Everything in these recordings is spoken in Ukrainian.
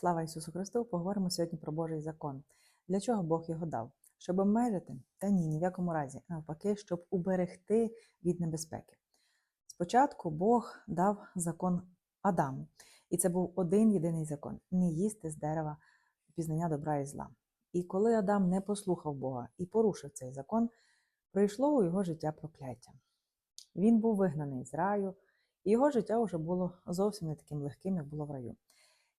Слава Ісусу Христу! Поговоримо сьогодні про Божий закон. Для чого Бог його дав? Щоб обмежити? Та ні, ні в якому разі. Навпаки, щоб уберегти від небезпеки. Спочатку Бог дав закон Адаму. І це був один єдиний закон не їсти з дерева пізнання добра і зла. І коли Адам не послухав Бога і порушив цей закон, прийшло у його життя прокляття. Він був вигнаний з раю, і його життя вже було зовсім не таким легким, як було в раю.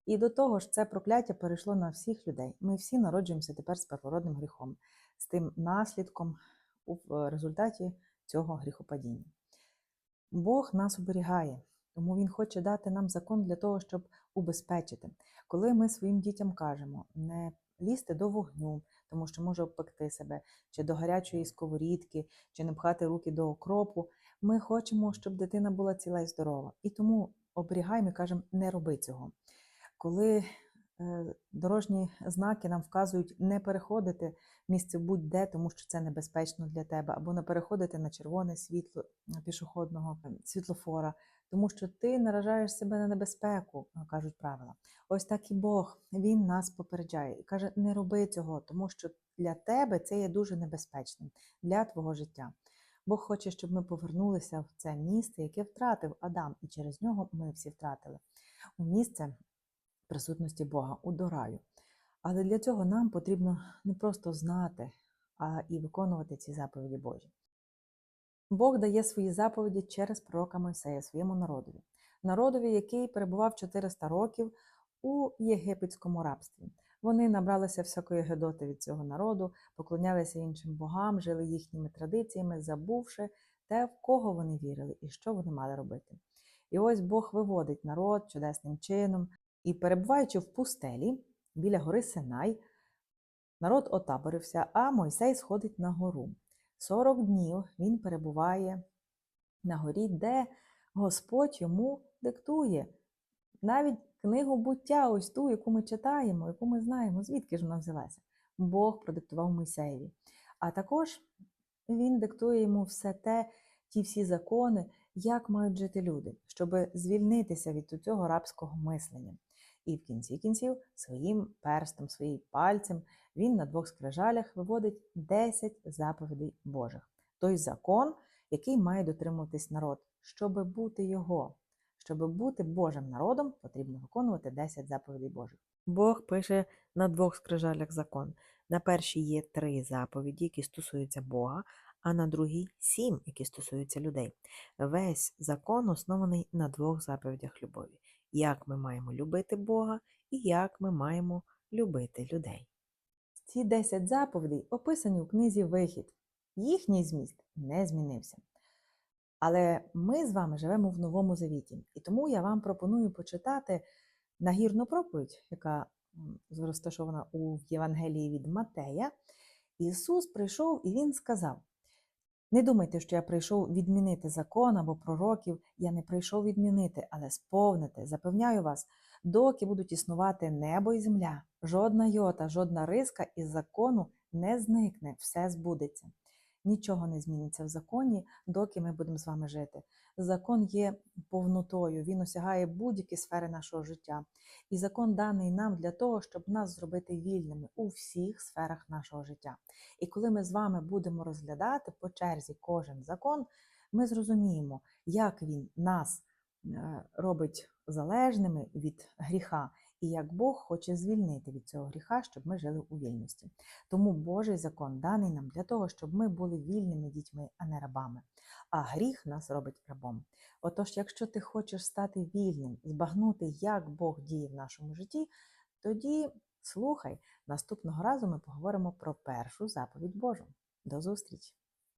І до того ж, це прокляття перейшло на всіх людей. Ми всі народжуємося тепер з первородним гріхом, з тим наслідком в результаті цього гріхопадіння. Бог нас оберігає, тому Він хоче дати нам закон для того, щоб убезпечити. Коли ми своїм дітям кажемо не лізти до вогню, тому що може обпекти себе, чи до гарячої сковорідки, чи не пхати руки до окропу, ми хочемо, щоб дитина була ціла і здорова. І тому оберігаємо і кажемо, не роби цього коли е, дорожні знаки нам вказують не переходити місце будь-де, тому що це небезпечно для тебе, або не переходити на червоне світло пішохідного е, світлофора, тому що ти наражаєш себе на небезпеку, е, кажуть правила. Ось так і Бог він нас попереджає і каже: не роби цього, тому що для тебе це є дуже небезпечним для твого життя. Бог хоче, щоб ми повернулися в це місце, яке втратив Адам, і через нього ми всі втратили. У місце присутності Бога у до. Але для цього нам потрібно не просто знати, а і виконувати ці заповіді Божі. Бог дає свої заповіді через пророка Мойсея своєму народові, народові, який перебував 400 років у єгипетському рабстві. Вони набралися всякої гедоти від цього народу, поклонялися іншим богам, жили їхніми традиціями, забувши те, в кого вони вірили і що вони мали робити. І ось Бог виводить народ чудесним чином, і, перебуваючи в пустелі біля гори Синай, народ отаборився, а Мойсей сходить на гору. Сорок днів він перебуває на горі, де Господь йому диктує. Навіть книгу буття, ось ту, яку ми читаємо, яку ми знаємо, звідки ж вона взялася. Бог продиктував Мойсеєві. А також він диктує йому все те, ті всі закони, як мають жити люди, щоб звільнитися від цього рабського мислення. І в кінці кінців своїм перстом, своїм пальцем він на двох скрижалях виводить 10 заповідей Божих. Той закон, який має дотримуватись народ, щоб бути його. Щоб бути Божим народом, потрібно виконувати 10 заповідей Божих. Бог пише на двох скрижалях закон. На першій є три заповіді, які стосуються Бога, а на другій сім, які стосуються людей. Весь закон оснований на двох заповідях любові як ми маємо любити Бога і як ми маємо любити людей. Ці 10 заповідей описані у книзі Вихід. Їхній зміст не змінився. Але ми з вами живемо в Новому Завіті. І тому я вам пропоную почитати нагірну проповідь, яка розташована у Євангелії від Матея. Ісус прийшов і Він сказав: не думайте, що я прийшов відмінити закон або пророків. Я не прийшов відмінити, але сповнити. Запевняю вас, доки будуть існувати небо і земля, жодна йота, жодна риска із закону не зникне, все збудеться. Нічого не зміниться в законі, доки ми будемо з вами жити. Закон є повнотою, він осягає будь-які сфери нашого життя. І закон даний нам для того, щоб нас зробити вільними у всіх сферах нашого життя. І коли ми з вами будемо розглядати по черзі кожен закон, ми зрозуміємо, як він нас робить залежними від гріха і як Бог хоче звільнити від цього гріха, щоб ми жили у вільності. Тому Божий закон даний нам для того, щоб ми були вільними дітьми, а не рабами. А гріх нас робить рабом. Отож, якщо ти хочеш стати вільним, збагнути, як Бог діє в нашому житті, тоді слухай, наступного разу ми поговоримо про першу заповідь Божу. До зустрічі!